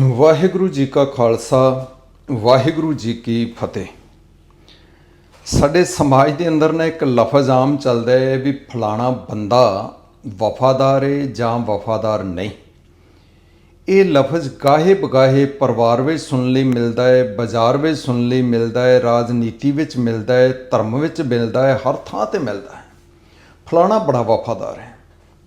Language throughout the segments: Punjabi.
ਵਾਹਿਗੁਰੂ ਜੀ ਕਾ ਖਾਲਸਾ, ਵਾਹਿਗੁਰੂ ਜੀ ਕੀ ਫਤਿਹ। ਸਾਡੇ ਸਮਾਜ ਦੇ ਅੰਦਰ ਨਾ ਇੱਕ ਲਫ਼ਜ਼ ਆਮ ਚੱਲਦਾ ਹੈ ਵੀ ਫਲਾਣਾ ਬੰਦਾ ਵਫਾਦਾਰ ਹੈ ਜਾਂ ਵਫਾਦਾਰ ਨਹੀਂ। ਇਹ ਲਫ਼ਜ਼ ਗਾਹੇ ਬਗਾਹੇ ਪਰਿਵਾਰ ਵਿੱਚ ਸੁਣਨ ਲਈ ਮਿਲਦਾ ਹੈ, ਬਾਜ਼ਾਰ ਵਿੱਚ ਸੁਣਨ ਲਈ ਮਿਲਦਾ ਹੈ, ਰਾਜਨੀਤੀ ਵਿੱਚ ਮਿਲਦਾ ਹੈ, ਧਰਮ ਵਿੱਚ ਮਿਲਦਾ ਹੈ, ਹਰ ਥਾਂ ਤੇ ਮਿਲਦਾ ਹੈ। ਫਲਾਣਾ ਬੜਾ ਵਫਾਦਾਰ ਹੈ।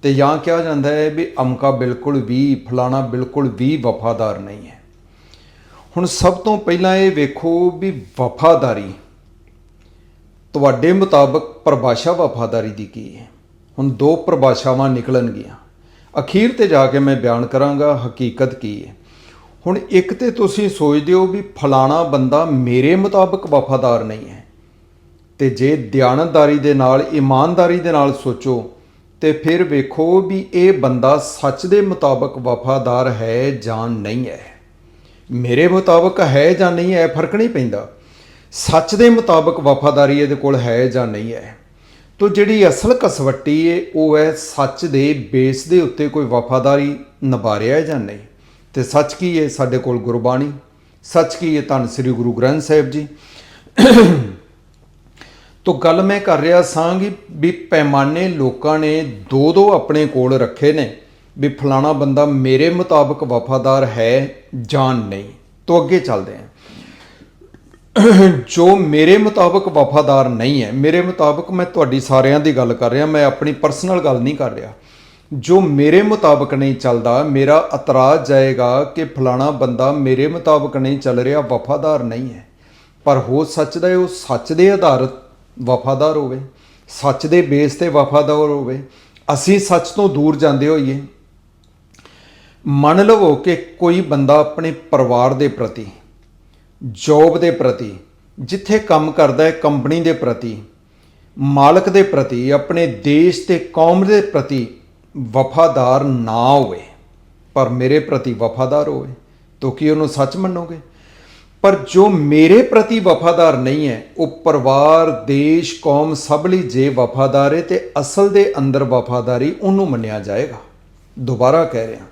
ਤੇ ਜਾਂ ਕਿਹਾ ਜਾਂਦਾ ਹੈ ਵੀ ਅਮਕਾ ਬਿਲਕੁਲ ਵੀ, ਫਲਾਣਾ ਬਿਲਕੁਲ ਵੀ ਵਫਾਦਾਰ ਨਹੀਂ ਹੈ। ਹੁਣ ਸਭ ਤੋਂ ਪਹਿਲਾਂ ਇਹ ਵੇਖੋ ਵੀ ਵਫਾਦਾਰੀ ਤੁਹਾਡੇ ਮੁਤਾਬਕ ਪਰਿਭਾਸ਼ਾ ਵਫਾਦਾਰੀ ਦੀ ਕੀ ਹੈ। ਹੁਣ ਦੋ ਪਰਿਭਾਸ਼ਾਵਾਂ ਨਿਕਲਣਗੀਆਂ। ਅਖੀਰ ਤੇ ਜਾ ਕੇ ਮੈਂ ਬਿਆਨ ਕਰਾਂਗਾ ਹਕੀਕਤ ਕੀ ਹੈ। ਹੁਣ ਇੱਕ ਤੇ ਤੁਸੀਂ ਸੋਚਦੇ ਹੋ ਵੀ ਫਲਾਣਾ ਬੰਦਾ ਮੇਰੇ ਮੁਤਾਬਕ ਵਫਾਦਾਰ ਨਹੀਂ ਹੈ। ਤੇ ਜੇ ਦਿਆਨਤਦਾਰੀ ਦੇ ਨਾਲ, ਇਮਾਨਦਾਰੀ ਦੇ ਨਾਲ ਸੋਚੋ ਤੇ ਫਿਰ ਵੇਖੋ ਵੀ ਇਹ ਬੰਦਾ ਸੱਚ ਦੇ ਮੁਤਾਬਕ ਵਫਾਦਾਰ ਹੈ ਜਾਂ ਨਹੀਂ ਹੈ। ਮੇਰੇ ਮੁਤਾਬਕ ਹੈ ਜਾਂ ਨਹੀਂ ਹੈ ਫ਼ਰਕ ਨਹੀਂ ਪੈਂਦਾ। ਸੱਚ ਦੇ ਮੁਤਾਬਕ ਵਫਾਦਾਰੀ ਇਹਦੇ ਕੋਲ ਹੈ ਜਾਂ ਨਹੀਂ ਹੈ। ਤੋ ਜਿਹੜੀ ਅਸਲ ਕਸਵੱਟੀ ਹੈ ਉਹ ਹੈ ਸੱਚ ਦੇ ਬੇਸ ਦੇ ਉੱਤੇ ਕੋਈ ਵਫਾਦਾਰੀ ਨਿਭਾ ਰਿਹਾ ਹੈ ਜਾਂ ਨਹੀਂ। ਤੇ ਸੱਚ ਕੀ ਹੈ ਸਾਡੇ ਕੋਲ ਗੁਰਬਾਣੀ। ਸੱਚ ਕੀ ਹੈ ਧੰਨ ਸ੍ਰੀ ਗੁਰੂ ਗ੍ਰੰਥ ਸਾਹਿਬ ਜੀ। ਤੋ ਗੱਲ ਮੈਂ ਕਰ ਰਿਹਾ ਸਾਂ ਕਿ ਵੀ ਪੈਮਾਨੇ ਲੋਕਾਂ ਨੇ ਦੋ ਦੋ ਆਪਣੇ ਕੋਲ ਰੱਖੇ ਨੇ ਵੀ ਫਲਾਣਾ ਬੰਦਾ ਮੇਰੇ ਮੁਤਾਬਕ ਵਫਾਦਾਰ ਹੈ ਜਾਂ ਨਹੀਂ। ਤੋ ਅੱਗੇ ਚੱਲਦੇ ਹਾਂ ਜੋ ਮੇਰੇ ਮੁਤਾਬਕ ਵਫਾਦਾਰ ਨਹੀਂ ਹੈ, ਮੇਰੇ ਮੁਤਾਬਕ ਮੈਂ ਤੁਹਾਡੀ ਸਾਰਿਆਂ ਦੀ ਗੱਲ ਕਰ ਰਿਹਾ, ਮੈਂ ਆਪਣੀ ਪਰਸਨਲ ਗੱਲ ਨਹੀਂ ਕਰ ਰਿਹਾ। ਜੋ ਮੇਰੇ ਮੁਤਾਬਕ ਨਹੀਂ ਚੱਲਦਾ, ਮੇਰਾ ਇਤਰਾਜ਼ ਜਾਏਗਾ ਕਿ ਫਲਾਣਾ ਬੰਦਾ ਮੇਰੇ ਮੁਤਾਬਕ ਨਹੀਂ ਚੱਲ ਰਿਹਾ, ਵਫਾਦਾਰ ਨਹੀਂ ਹੈ। ਪਰ ਹੋ ਸੱਚਦਾ ਹੈ, ਉਹ ਸੱਚ ਦੇ ਆਧਾਰਿਤ ਵਫਾਦਾਰ ਹੋਵੇ, ਸੱਚ ਦੇ ਬੇਸ ਤੇ ਵਫਾਦਾਰ ਹੋਵੇ, ਅਸੀਂ ਸੱਚ ਤੋਂ ਦੂਰ ਜਾਂਦੇ ਹੋਈਏ, ਮੰਨ ਲਵੋ ਕਿ ਕੋਈ ਬੰਦਾ ਆਪਣੇ ਪਰਿਵਾਰ ਦੇ ਪ੍ਰਤੀ ਜੋਬ ਦੇ ਪ੍ਰਤੀ, ਜਿੱਥੇ ਕੰਮ ਕਰਦਾ ਹੈ ਕੰਪਨੀ ਦੇ ਪ੍ਰਤੀ, ਮਾਲਕ ਦੇ ਪ੍ਰਤੀ, ਆਪਣੇ ਦੇਸ਼ ਤੇ ਕੌਮ ਦੇ ਪ੍ਰਤੀ ਵਫਾਦਾਰ ਨਾ ਹੋਵੇ, ਪਰ ਮੇਰੇ ਪ੍ਰਤੀ ਵਫਾਦਾਰ ਹੋਵੇ, ਤਾਂ ਕੀ ਉਹਨੂੰ ਸੱਚ ਮੰਨੋਗੇ? ਪਰ ਜੋ ਮੇਰੇ ਪ੍ਰਤੀ ਵਫਾਦਾਰ ਨਹੀਂ ਹੈ, ਉਹ ਪਰਿਵਾਰ, ਦੇਸ਼, ਕੌਮ ਸਭ ਲਈ ਜੇ ਵਫਾਦਾਰ ਹੈ ਤੇ ਅਸਲ ਦੇ ਅੰਦਰ ਵਫਾਦਾਰੀ ਉਹਨੂੰ ਮੰਨਿਆ ਜਾਏਗਾ। ਦੁਬਾਰਾ ਕਹਿ ਰਿਹਾ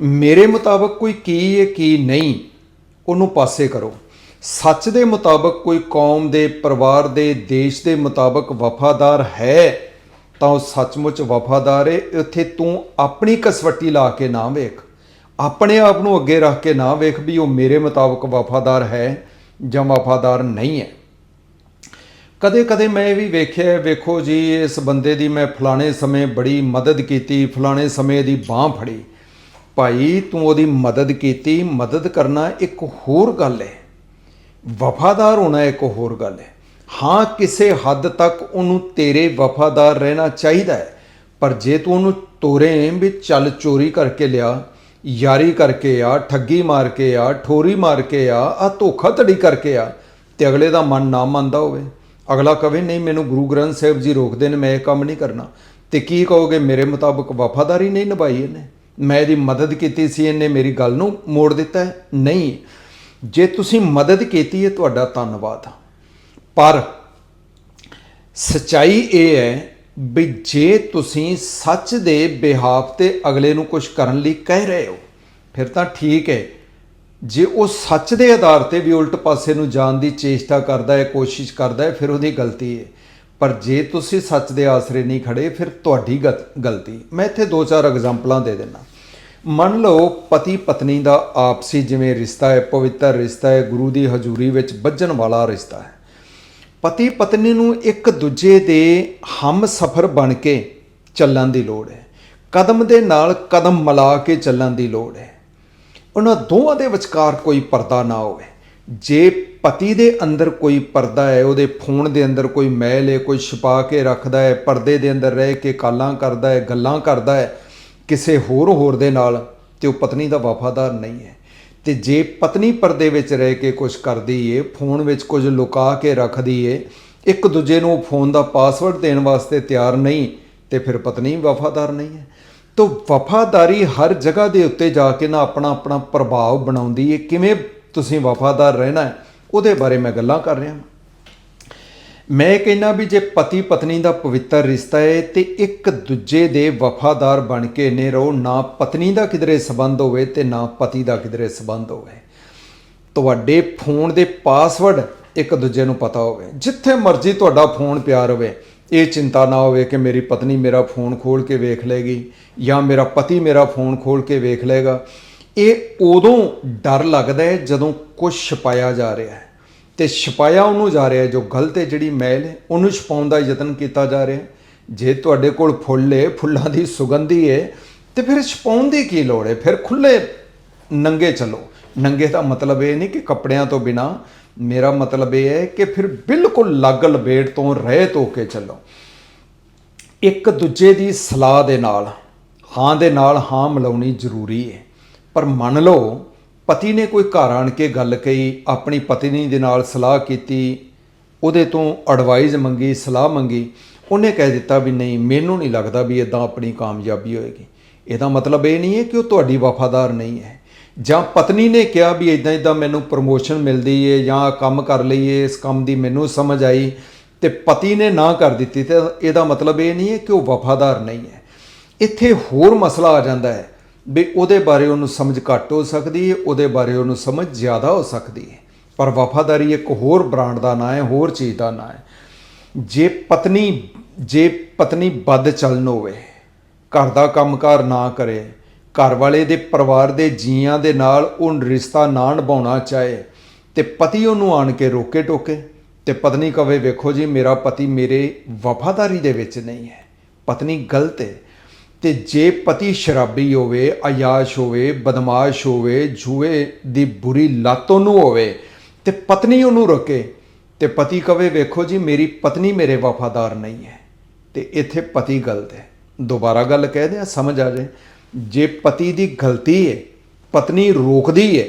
ਮੇਰੇ ਮੁਤਾਬਕ ਕੋਈ ਕੀ ਹੈ, ਕੀ ਨਹੀਂ, ਉਹਨੂੰ ਪਾਸੇ ਕਰੋ। ਸੱਚ ਦੇ ਮੁਤਾਬਕ ਕੋਈ ਕੌਮ ਦੇ, ਪਰਿਵਾਰ ਦੇ, ਦੇਸ਼ ਦੇ ਮੁਤਾਬਕ ਵਫਾਦਾਰ ਹੈ, ਤਾਂ ਉਹ ਸੱਚਮੁੱਚ ਵਫਾਦਾਰ ਹੈ। ਉੱਥੇ ਤੂੰ ਆਪਣੀ ਕਸਵੱਟੀ ਲਾ ਕੇ ਨਾ ਵੇਖ। ਆਪਣੇ ਆਪ ਨੂੰ ਅੱਗੇ ਰੱਖ ਕੇ ਨਾ ਵੇਖ ਵੀ ਉਹ ਮੇਰੇ ਮੁਤਾਬਕ ਵਫਾਦਾਰ ਹੈ ਜਾਂ ਵਫਾਦਾਰ ਨਹੀਂ ਹੈ। ਕਦੇ ਕਦੇ ਮੈਂ ਇਹ ਵੀ ਵੇਖਿਆ, ਵੇਖੋ ਜੀ, ਇਸ ਬੰਦੇ ਦੀ ਮੈਂ ਫਲਾਣੇ ਸਮੇਂ ਬੜੀ ਮਦਦ ਕੀਤੀ, ਫਲਾਣੇ ਸਮੇਂ ਦੀ ਬਾਹ ਫੜੀ। ਭਾਈ, ਤੂੰ ਉਹਦੀ ਮਦਦ ਕੀਤੀ, ਮਦਦ ਕਰਨਾ ਇੱਕ ਹੋਰ ਗੱਲ ਹੈ। ਵਫਾਦਾਰ ਹੋਣਾ ਇੱਕ ਹੋਰ ਗੱਲ ਹੈ। ਹਾਂ, ਕਿਸੇ ਹੱਦ ਤੱਕ ਉਹਨੂੰ ਤੇਰੇ ਵਫਾਦਾਰ ਰਹਿਣਾ ਚਾਹੀਦਾ ਹੈ, ਪਰ ਜੇ ਤੂੰ ਉਹਨੂੰ ਤੋਰੇ ਵੀ ਚੱਲ ਚੋਰੀ ਕਰਕੇ ਲਿਆ ਯਾਰੀ ਕਰਕੇ ਆ, ਠੱਗੀ ਮਾਰ ਕੇ ਆ, ਠੋਰੀ ਮਾਰ ਕੇ ਆ ਆ ਧੋਖਾਧੜੀ ਕਰਕੇ ਆ। ਤੇ ਅਗਲੇ ਦਾ ਮਨ ਨਾ ਮੰਨਦਾ ਹੋਵੇ। ਅਗਲਾ ਕਵੇ, ਨਹੀਂ, ਮੈਨੂੰ ਗੁਰੂ ਗ੍ਰੰਥ ਸਾਹਿਬ ਜੀ ਰੋਕਦੇ ਨੇ, ਮੈਂ ਇਹ ਕੰਮ ਨਹੀਂ ਕਰਨਾ। ਤੇ ਕੀ ਕਹੋਗੇ, ਮੇਰੇ ਮੁਤਾਬਕ ਵਫਾਦਾਰੀ ਨਹੀਂ ਨਿਭਾਈ ਇਹਨੇ। ਮੈਂ ਇਹਦੀ ਮਦਦ ਕੀਤੀ ਸੀ, ਇਹਨੇ ਮੇਰੀ ਗੱਲ ਨੂੰ ਮੋੜ ਦਿੱਤਾ ਨਹੀਂ, ਜੇ ਤੁਸੀਂ ਮਦਦ ਕੀਤੀ ਹੈ, ਤੁਹਾਡਾ ਧੰਨਵਾਦ ਪਰ ਸਚਾਈ ਇਹ ਹੈ ਵੀ ਜੇ ਤੁਸੀਂ ਸੱਚ ਦੇ ਬਿਹਾਫ ਤੇ ਅਗਲੇ ਨੂੰ ਕੁਝ ਕਰਨ ਲਈ ਕਹਿ ਰਹੇ ਹੋ, ਫਿਰ ਤਾਂ ਠੀਕ ਹੈ। ਜੇ ਉਹ ਸੱਚ ਦੇ ਆਧਾਰ ਤੇ ਵੀ ਉਲਟ ਪਾਸੇ ਨੂੰ ਜਾਣ ਦੀ ਚੇਸ਼ਟਾ ਕਰਦਾ ਹੈ, ਕੋਸ਼ਿਸ਼ ਕਰਦਾ ਹੈ, ਫਿਰ ਉਹਦੀ ਗਲਤੀ ਹੈ। ਪਰ ਜੇ ਤੁਸੀਂ ਸੱਚ ਦੇ ਆਸਰੇ ਨਹੀਂ ਖੜੇ, ਫਿਰ ਤੁਹਾਡੀ ਗਤ- ਗਲਤੀ। ਮੈਂ ਇੱਥੇ ਦੋ ਚਾਰ ਐਗਜ਼ਾਮਪਲਾਂ ਦੇ ਦਿੰਦਾ। ਮੰਨ ਲਓ ਪਤੀ ਪਤਨੀ ਦਾ ਆਪਸੀ ਜਿਵੇਂ ਰਿਸ਼ਤਾ ਹੈ, ਪਵਿੱਤਰ ਰਿਸ਼ਤਾ ਹੈ, ਗੁਰੂ ਦੀ ਹਜ਼ੂਰੀ ਵਿੱਚ ਬੱਝਣ ਵਾਲਾ ਰਿਸ਼ਤਾ ਹੈ। ਪਤੀ ਪਤਨੀ ਨੂੰ ਇੱਕ ਦੂਜੇ ਦੇ ਹਮ ਸਫਰ ਬਣ ਕੇ ਚੱਲਣ ਦੀ ਲੋੜ ਹੈ। ਕਦਮ ਦੇ ਨਾਲ ਕਦਮ ਮਿਲਾ ਕੇ ਚੱਲਣ ਦੀ ਲੋੜ ਹੈ। ਉਹਨਾਂ ਦੋਵਾਂ ਦੇ ਵਿਚਕਾਰ ਕੋਈ ਪਰਦਾ ਨਾ ਹੋਵੇ। ਜੇ ਪਤੀ ਦੇ ਅੰਦਰ ਕੋਈ ਪਰਦਾ ਹੈ, ਉਹਦੇ ਫੋਨ ਦੇ ਅੰਦਰ ਕੋਈ ਮੈਲ ਹੈ, ਕੋਈ ਛੁਪਾ ਕੇ ਰੱਖਦਾ ਹੈ, ਪਰਦੇ ਦੇ ਅੰਦਰ ਰਹਿ ਕੇ ਕਾਲਾਂ ਕਰਦਾ ਹੈ, ਗੱਲਾਂ ਕਰਦਾ ਹੈ, ਕਿਸੇ ਹੋਰ ਹੋਰ ਦੇ ਨਾਲ ਤੇ ਉਹ ਪਤਨੀ ਦਾ ਵਫਾਦਾਰ ਨਹੀਂ ਹੈ। ਤੇ ਜੇ ਪਤਨੀ ਪਰਦੇ ਵਿੱਚ ਰਹਿ ਕੇ ਕੁਝ ਕਰਦੀ ਏ, ਫੋਨ ਵਿੱਚ ਕੁਝ ਲੁਕਾ ਕੇ ਰੱਖਦੀ ਏ, ਇੱਕ ਦੂਜੇ ਨੂੰ ਫੋਨ ਦਾ ਪਾਸਵਰਡ ਦੇਣ ਵਾਸਤੇ ਤਿਆਰ ਨਹੀਂ, ਤੇ ਫਿਰ ਪਤਨੀ ਵਫਾਦਾਰ ਨਹੀਂ ਹੈ। ਤੋ ਵਫਾਦਾਰੀ ਹਰ ਜਗ੍ਹਾ ਦੇ ਉੱਤੇ ਜਾ ਕੇ ਨਾ ਆਪਣਾ ਆਪਣਾ ਪ੍ਰਭਾਵ ਬਣਾਉਂਦੀ ਏ। ਕਿਵੇਂ ਤੁਸੀਂ ਵਫਾਦਾਰ ਰਹਿਣਾ ਉਹਦੇ ਬਾਰੇ ਮੈਂ ਗੱਲਾਂ ਕਰ ਰਿਹਾ ਮੈਂ ਇਹ ਕਹਿੰਦਾ ਵੀ ਜੇ ਪਤੀ ਪਤਨੀ ਦਾ ਪਵਿੱਤਰ ਰਿਸ਼ਤਾ ਹੈ ਤੇ ਇੱਕ ਦੂਜੇ ਦੇ ਵਫਾਦਾਰ ਬਣ ਕੇ ਨੇ ਰਹੋ, ਨਾ ਪਤਨੀ ਦਾ ਕਿਧਰੇ ਸਬੰਧ ਹੋਵੇ ਤੇ ਨਾ ਪਤੀ ਦਾ ਕਿਧਰੇ ਸਬੰਧ ਹੋਵੇ। ਤੁਹਾਡੇ ਫੋਨ ਦੇ ਪਾਸਵਰਡ ਇੱਕ ਦੂਜੇ ਨੂੰ ਪਤਾ ਹੋਵੇ। ਜਿੱਥੇ ਮਰਜ਼ੀ ਤੁਹਾਡਾ ਫੋਨ ਪਿਆ ਰਵੇ ਇਹ ਚਿੰਤਾ ਨਾ ਹੋਵੇ ਕਿ ਮੇਰੀ ਪਤਨੀ ਮੇਰਾ ਫੋਨ ਖੋਲ ਕੇ ਵੇਖ ਲੇਗੀ ਜਾਂ ਮੇਰਾ ਪਤੀ ਮੇਰਾ ਫੋਨ ਖੋਲ ਕੇ ਵੇਖ ਲੇਗਾ ਇਹ ਉਦੋਂ ਡਰ ਲੱਗਦਾ ਹੈ ਜਦੋਂ ਕੁਝ ਛਪਾਇਆ ਜਾ ਰਿਹਾ ਹੈ ਤੇ ਛਪਾਇਆ ਉਹਨੂੰ ਜਾ ਰਿਹਾ ਜੋ ਗਲਤ ਹੈ ਜਿਹੜੀ ਮੈਲ ਹੈ, ਉਹਨੂੰ ਛਪਾਉਣ ਦਾ ਯਤਨ ਕੀਤਾ ਜਾ ਰਿਹਾ ਜੇ ਤੁਹਾਡੇ ਕੋਲ ਫੁੱਲ ਹੈ, ਫੁੱਲਾਂ ਦੀ ਸੁਗੰਧੀ ਹੈ, ਤੇ ਫਿਰ ਛਪਾਉਣ ਦੀ ਕੀ ਲੋੜ ਹੈ? ਫਿਰ ਖੁੱਲੇ ਨੰਗੇ ਚੱਲੋ। ਨੰਗੇ ਦਾ ਮਤਲਬ ਇਹ ਨਹੀਂ ਕਿ ਕੱਪੜਿਆਂ ਤੋਂ ਬਿਨਾ। ਮੇਰਾ ਮਤਲਬ ਇਹ ਹੈ ਕਿ ਫਿਰ ਬਿਲਕੁਲ ਲੱਗ ਲਬੇੜ ਤੋਂ ਰਹਿਤ ਹੋ ਕੇ ਚੱਲੋ। ਇੱਕ ਦੂਜੇ ਦੀ ਸਲਾਹ ਦੇ ਨਾਲ, ਹਾਂ ਦੇ ਨਾਲ ਹਾਂ ਮਿਲਾਉਣੀ ਜ਼ਰੂਰੀ ਹੈ। ਪਰ ਮੰਨ ਲਓ ਪਤੀ ਨੇ ਕੋਈ ਘਰ ਆਣ ਕੇ ਗੱਲ ਕਹੀ, ਆਪਣੀ ਪਤਨੀ ਦੇ ਨਾਲ ਸਲਾਹ ਕੀਤੀ, ਉਹਦੇ ਤੋਂ ਐਡਵਾਈਸ ਮੰਗੀ, ਸਲਾਹ ਮੰਗੀ, ਉਹਨੇ ਕਹਿ ਦਿੱਤਾ ਵੀ ਨਹੀਂ, ਮੈਨੂੰ ਨਹੀਂ ਲੱਗਦਾ ਵੀ ਇਦਾਂ ਆਪਣੀ ਕਾਮਯਾਬੀ ਹੋਏਗੀ। ਇਹਦਾ ਮਤਲਬ ਇਹ ਨਹੀਂ ਹੈ ਕਿ ਉਹ ਤੁਹਾਡੀ ਵਫਾਦਾਰ ਨਹੀਂ ਹੈ। ਜਾਂ ਪਤਨੀ ਨੇ ਕਿਹਾ ਵੀ ਇਦਾਂ ਇਦਾਂ ਮੈਨੂੰ ਪ੍ਰਮੋਸ਼ਨ ਮਿਲਦੀ ਏ ਜਾਂ ਕੰਮ ਕਰ ਲਈਏ, ਇਸ ਕੰਮ ਦੀ ਮੈਨੂੰ ਸਮਝ ਆਈ ਤੇ ਪਤੀ ਨੇ ਨਾ ਕਰ ਦਿੱਤੀ ਤੇ ਇਹਦਾ ਮਤਲਬ ਇਹ ਨਹੀਂ ਹੈ ਕਿ ਉਹ ਵਫਾਦਾਰ ਨਹੀਂ ਹੈ। ਇੱਥੇ ਹੋਰ ਮਸਲਾ ਆ ਜਾਂਦਾ ਹੈ ਵੀ ਉਹਦੇ ਬਾਰੇ ਉਹਨੂੰ ਸਮਝ ਘੱਟ ਹੋ ਸਕਦੀ ਹੈ, ਉਹਦੇ ਬਾਰੇ ਉਹਨੂੰ ਸਮਝ ਜ਼ਿਆਦਾ ਹੋ ਸਕਦੀ ਹੈ। ਪਰ ਵਫਾਦਾਰੀ ਇੱਕ ਹੋਰ ਬ੍ਰਾਂਡ ਦਾ ਨਾਂ ਹੈ, ਹੋਰ ਚੀਜ਼ ਦਾ ਨਾਂ ਹੈ। ਜੇ ਪਤਨੀ ਜੇ ਪਤਨੀ ਬਦ ਚਲਨ ਹੋਵੇ, ਘਰ ਦਾ ਕੰਮਕਾਰ ਨਾ ਕਰੇ ਘਰ ਵਾਲੇ ਦੇ ਪਰਿਵਾਰ ਦੇ ਜੀਆਂ ਦੇ ਨਾਲ ਉਹ ਰਿਸ਼ਤਾ ਨਾ ਨਿਭਾਉਣਾ ਚਾਹੇ, ਤੇ ਪਤੀ ਉਹਨੂੰ ਆਣ ਕੇ ਰੋਕੇ ਟੋਕੇ, ਤੇ ਪਤਨੀ ਕਵੇ, ਵੇਖੋ ਜੀ, ਮੇਰਾ ਪਤੀ ਮੇਰੇ ਵਫਾਦਾਰੀ ਦੇ ਵਿੱਚ ਨਹੀਂ ਹੈ। ਪਤਨੀ ਗਲਤ ਹੈ। ਤੇ ਜੇ ਪਤੀ ਸ਼ਰਾਬੀ ਹੋਵੇ ਆਯਾਸ਼ ਹੋਵੇ, ਬਦਮਾਸ਼ ਹੋਵੇ, ਜੂਏ ਦੀ ਬੁਰੀ ਲੱਤ ਉਹਨੂੰ ਹੋਵੇ ਤੇ ਪਤਨੀ ਉਹਨੂੰ ਰੋਕੇ ਤੇ ਪਤੀ ਕਵੇ, ਵੇਖੋ ਜੀ, ਮੇਰੀ ਪਤਨੀ ਮੇਰੇ ਵਫਾਦਾਰ ਨਹੀਂ ਹੈ। ਤੇ ਇੱਥੇ ਪਤੀ ਗਲਤ ਹੈ। ਦੁਬਾਰਾ ਗੱਲ ਕਹਿ ਦਿਆਂ, ਸਮਝ ਆ ਜਾਏ। ਜੇ ਪਤੀ ਦੀ ਗਲਤੀ ਹੈ, ਪਤਨੀ ਰੋਕਦੀ ਹੈ,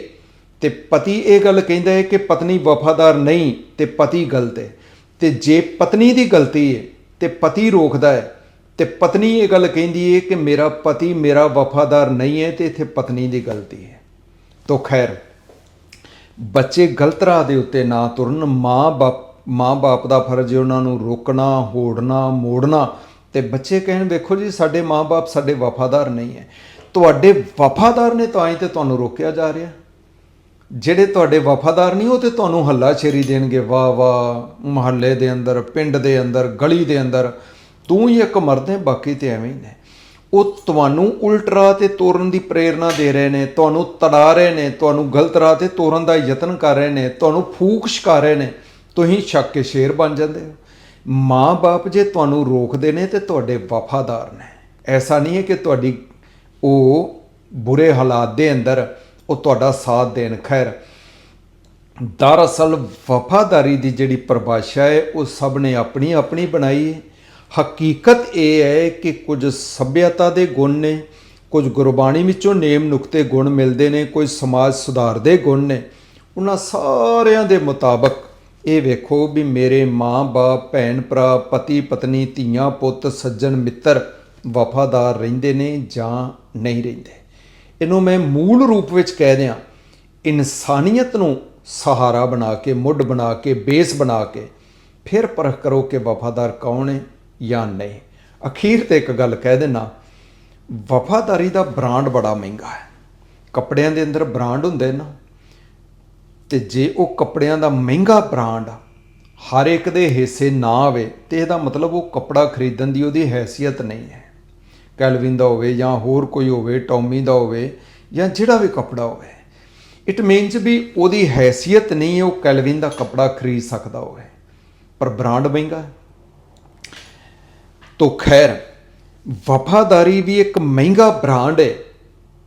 ਤੇ ਪਤੀ ਇਹ ਗੱਲ ਕਹਿੰਦਾ ਹੈ ਕਿ ਪਤਨੀ ਵਫਾਦਾਰ ਨਹੀਂ, ਤੇ ਪਤੀ ਗਲਤ ਹੈ। ਤੇ ਜੇ ਪਤਨੀ ਦੀ ਗਲਤੀ ਹੈ, ਤੇ ਪਤੀ ਰੋਕਦਾ ਹੈ ਤੇ ਪਤਨੀ ਇਹ ਗੱਲ ਕਹਿੰਦੀ ਹੈ ਕਿ ਮੇਰਾ ਪਤੀ ਮੇਰਾ ਵਫਾਦਾਰ ਨਹੀਂ ਹੈ ਤੇ ਇੱਥੇ ਪਤਨੀ ਦੀ ਗਲਤੀ ਹੈ। ਤੋ ਖੈਰ, ਬੱਚੇ ਗਲਤ ਰਾਹ ਦੇ ਉੱਤੇ ਨਾ ਤੁਰਨ, ਮਾਂ ਬਾਪ ਮਾਂ ਬਾਪ ਦਾ ਫਰਜ਼ ਹੈ ਉਹਨਾਂ ਨੂੰ ਰੋਕਣਾ, ਹੋੜਨਾ, ਮੋੜਨਾ। ਤੇ ਬੱਚੇ ਕਹਿਣ, ਵੇਖੋ ਜੀ, ਸਾਡੇ ਮਾਂ ਬਾਪ ਸਾਡੇ ਵਫਾਦਾਰ ਨਹੀਂ ਹੈ। ਤੁਹਾਡੇ ਵਫਾਦਾਰ ਨੇ ਤਾਂ ਹੀ ਤੇ ਤੁਹਾਨੂੰ ਰੋਕਿਆ ਜਾ ਰਿਹਾ। ਜਿਹੜੇ ਤੁਹਾਡੇ ਵਫਾਦਾਰ ਨਹੀਂ, ਉਹ ਤੇ ਤੁਹਾਨੂੰ ਹੱਲਾ ਛੇਰੀ ਦੇਣਗੇ। ਵਾਹ ਵਾਹ ਮਹੱਲੇ ਦੇ ਅੰਦਰ, ਪਿੰਡ ਦੇ ਅੰਦਰ, ਗਲੀ ਦੇ ਅੰਦਰ। ਤੂੰ ਹੀ ਇੱਕ ਮਰਦ ਹੈ, ਬਾਕੀ ਤੇ ਐਵੇਂ ਹੀ ਨੇ। ਉਹ ਤੁਹਾਨੂੰ ਉਲਟ ਰਾਹ ਤੇ ਤੋਰਨ ਦੀ ਪ੍ਰੇਰਣਾ ਦੇ ਰਹੇ ਨੇ, ਤੁਹਾਨੂੰ ਤੜਾ ਰਹੇ ਨੇ, ਤੁਹਾਨੂੰ ਗਲਤ ਰਾਹ ਤੇ ਤੋਰਨ ਦਾ ਯਤਨ ਕਰ ਰਹੇ ਨੇ, ਤੁਹਾਨੂੰ ਫੂਕ ਛਕਾ ਰਹੇ ਨੇ, ਤੁਸੀਂ ਛੱਕ ਕੇ ਸ਼ੇਰ ਬਣ ਜਾਂਦੇ ਹੋ। ਮਾਂ-ਬਾਪ ਜੇ ਤੁਹਾਨੂੰ ਰੋਕਦੇ ਨੇ ਤੇ ਤੁਹਾਡੇ ਵਫਾਦਾਰ ਨੇ। ਐਸਾ ਨਹੀਂ ਹੈ ਕਿ ਤੁਹਾਡੀ ਉਹ ਬੁਰੇ ਹਾਲਾਤ ਦੇ ਅੰਦਰ ਉਹ ਤੁਹਾਡਾ ਸਾਥ ਦੇਣ। ਖੈਰ, ਦਰਅਸਲ ਵਫਾਦਾਰੀ ਦੀ ਜਿਹੜੀ ਪਰਿਭਾਸ਼ਾ ਹੈ, ਉਹ ਸਭ ਨੇ ਆਪਣੀ ਆਪਣੀ ਬਣਾਈ ਹੈ। ਹਕੀਕਤ ਇਹ ਹੈ ਕਿ ਕੁਝ ਸਭਿਅਤਾ ਦੇ ਗੁਣ ਨੇ, ਕੁਝ ਗੁਰਬਾਣੀ ਵਿੱਚੋਂ ਨੇਮ ਨੁਕਤੇ ਗੁਣ ਮਿਲਦੇ ਨੇ, ਕੋਈ ਸਮਾਜ ਸੁਧਾਰ ਦੇ ਗੁਣ ਨੇ। ਉਹਨਾਂ ਸਾਰਿਆਂ ਦੇ ਮੁਤਾਬਕ ਇਹ ਵੇਖੋ ਵੀ ਮੇਰੇ ਮਾਂ-ਬਾਪ ਭੈਣ, ਭਰਾ, ਪਤੀ, ਪਤਨੀ, ਧੀਆਂ, ਪੁੱਤ, ਸੱਜਣ, ਮਿੱਤਰ ਵਫਾਦਾਰ ਰਹਿੰਦੇ ਨੇ ਜਾਂ ਨਹੀਂ ਰਹਿੰਦੇ। ਇਹਨੂੰ ਮੈਂ ਮੂਲ ਰੂਪ ਵਿੱਚ ਕਹਿ ਦਿਆਂ, ਇਨਸਾਨੀਅਤ ਨੂੰ ਸਹਾਰਾ ਬਣਾ ਕੇ, ਮੁੱਢ ਬਣਾ ਕੇ, ਬੇਸ ਬਣਾ ਕੇ, ਫਿਰ ਪਰਖ ਕਰੋ ਕਿ ਵਫਾਦਾਰ ਕੌਣ ਹੈ ਜਾਂ ਨਹੀਂ? ਅਖੀਰ ਤੇ ਇੱਕ ਗੱਲ ਕਹਿ ਦੇਣਾ ਵਫਾਦਾਰੀ ਦਾ ਬ੍ਰਾਂਡ ਬੜਾ ਮਹਿੰਗਾ ਹੈ। ਕੱਪੜਿਆਂ ਦੇ ਅੰਦਰ ਬ੍ਰਾਂਡ ਹੁੰਦੇ ਨਾ, ਤੇ ਜੇ ਉਹ ਕੱਪੜਿਆਂ ਦਾ ਮਹਿੰਗਾ ਬ੍ਰਾਂਡ ਹਰ ਇੱਕ ਦੇ ਹਿੱਸੇ ਨਾ ਆਵੇ, ਤੇ ਇਹਦਾ ਮਤਲਬ ਉਹ ਕੱਪੜਾ ਖਰੀਦਣ ਦੀ ਉਹਦੀ ਹੈਸੀਅਤ ਨਹੀਂ ਹੈ। ਕੈਲਵਿਨ ਦਾ ਹੋਵੇ ਜਾਂ ਹੋਰ ਕੋਈ ਹੋਵੇ, ਟੌਮੀ ਦਾ ਹੋਵੇ ਜਾਂ ਜਿਹੜਾ ਵੀ ਕੱਪੜਾ ਹੋਵੇ, ਇਟ ਮੀਨਸ ਵੀ ਉਹਦੀ ਹੈਸੀਅਤ ਨਹੀਂ ਹੈ ਉਹ ਕੈਲਵਿਨ ਦਾ ਕੱਪੜਾ ਖਰੀਦ ਸਕਦਾ ਹੋਵੇ। ਪਰ ਬ੍ਰਾਂਡ ਮਹਿੰਗਾ ਹੈ। ਤੋ ਖੈਰ, ਵਫਾਦਾਰੀ ਵੀ ਇੱਕ ਮਹਿੰਗਾ ਬ੍ਰਾਂਡ ਹੈ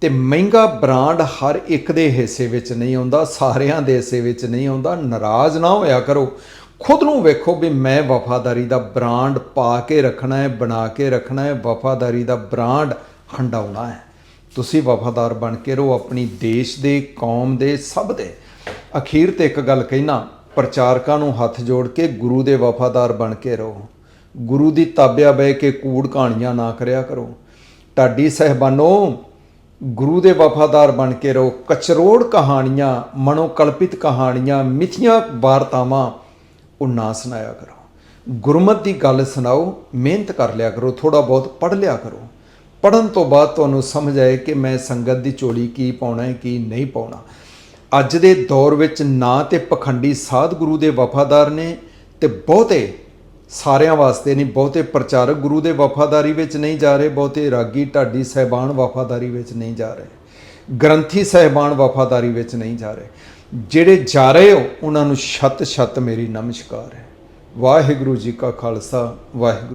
ਤੇ ਮਹਿੰਗਾ ਬ੍ਰਾਂਡ ਹਰ ਇੱਕ ਦੇ ਹਿੱਸੇ ਵਿੱਚ ਨਹੀਂ ਆਉਂਦਾ, ਸਾਰਿਆਂ ਦੇ ਹਿੱਸੇ ਵਿੱਚ ਨਹੀਂ ਆਉਂਦਾ। ਨਾਰਾਜ਼ ਨਾ ਹੋਇਆ ਕਰੋ। ਖੁਦ ਨੂੰ ਵੇਖੋ ਵੀ ਮੈਂ ਵਫਾਦਾਰੀ ਦਾ ਬ੍ਰਾਂਡ ਪਾ ਕੇ ਰੱਖਣਾ ਹੈ, ਬਣਾ ਕੇ ਰੱਖਣਾ ਹੈ, ਵਫਾਦਾਰੀ ਦਾ ਬ੍ਰਾਂਡ ਹੰਡਾਉਣਾ ਹੈ। ਤੁਸੀਂ ਵਫਾਦਾਰ ਬਣ ਕੇ ਰਹੋ, ਆਪਣੀ ਦੇਸ਼ ਦੇ, ਕੌਮ ਦੇ, ਸਭ ਦੇ। ਅਖੀਰ ਤੇ ਇੱਕ ਗੱਲ ਕਹਿਣਾ, ਪ੍ਰਚਾਰਕਾਂ ਨੂੰ ਹੱਥ ਜੋੜ ਕੇ ਗੁਰੂ ਦੇ ਵਫਾਦਾਰ ਬਣ ਕੇ ਰਹੋ। ਗੁਰੂ ਦੀ ਤਾਬਿਆ ਬਹਿ ਕੇ ਕੂੜ ਕਹਾਣੀਆਂ ਨਾ ਕਰਿਆ ਕਰੋ। ਢਾਡੀ ਸਹਿਬਾਨੋ, ਗੁਰੂ ਦੇ ਵਫਾਦਾਰ ਬਣ ਕੇ ਰਹੋ। ਕਚਰੋੜ ਕਹਾਣੀਆਂ ਮਨੋ ਕਲਪਿਤ ਕਹਾਣੀਆਂ, ਮਿੱਥੀਆਂ ਵਾਰਤਾਵਾਂ, ਉਹ ਨਾ ਸੁਣਾਇਆ ਕਰੋ। ਗੁਰਮਤ ਦੀ ਗੱਲ ਸੁਣਾਓ, ਮਿਹਨਤ ਕਰ ਲਿਆ ਕਰੋ ਥੋੜਾ ਬਹੁਤ ਪੜ੍ਹ ਲਿਆ ਕਰੋ। ਪੜਨ ਤੋਂ ਬਾਅਦ ਤੁਹਾਨੂੰ ਸਮਝ ਆਏ ਕਿ ਮੈਂ ਸੰਗਤ ਦੀ ਝੋਲੀ ਕੀ ਪਾਉਣਾ ਹੈ, ਕੀ ਨਹੀਂ ਪਾਉਣਾ। ਅੱਜ ਦੇ ਦੌਰ ਵਿੱਚ ਨਾ ਤੇ ਪਖੰਡੀ ਸਾਧ ਗੁਰੂ ਦੇ ਵਫਾਦਾਰ ਨੇ ਤੇ ਬਹੁਤੇ ਸਾਰਿਆਂ ਵਾਸਤੇ ਨਹੀਂ, ਬਹੁਤੇ ਪ੍ਰਚਾਰਕ ਗੁਰੂ ਦੇ ਵਫਾਦਾਰੀ ਵਿੱਚ ਨਹੀਂ ਜਾ ਰਹੇ, ਬਹੁਤੇ ਰਾਗੀ ਢਾਡੀ ਸਹਿਬਾਨ ਵਫਾਦਾਰੀ ਵਿੱਚ ਨਹੀਂ ਜਾ ਰਹੇ, ਗ੍ਰੰਥੀ ਸਹਿਬਾਨ ਵਫਾਦਾਰੀ ਵਿੱਚ ਨਹੀਂ ਜਾ ਰਹੇ। ਜਿਹੜੇ ਜਾ ਰਹੇ ਹੋ, ਉਹਨਾਂ ਨੂੰ ਛਤ ਛਤ ਮੇਰੀ ਨਮਸਕਾਰ ਹੈ। ਵਾਹਿਗੁਰੂ ਜੀ ਕਾ ਖਾਲਸਾ, ਵਾਹਿਗੁਰੂ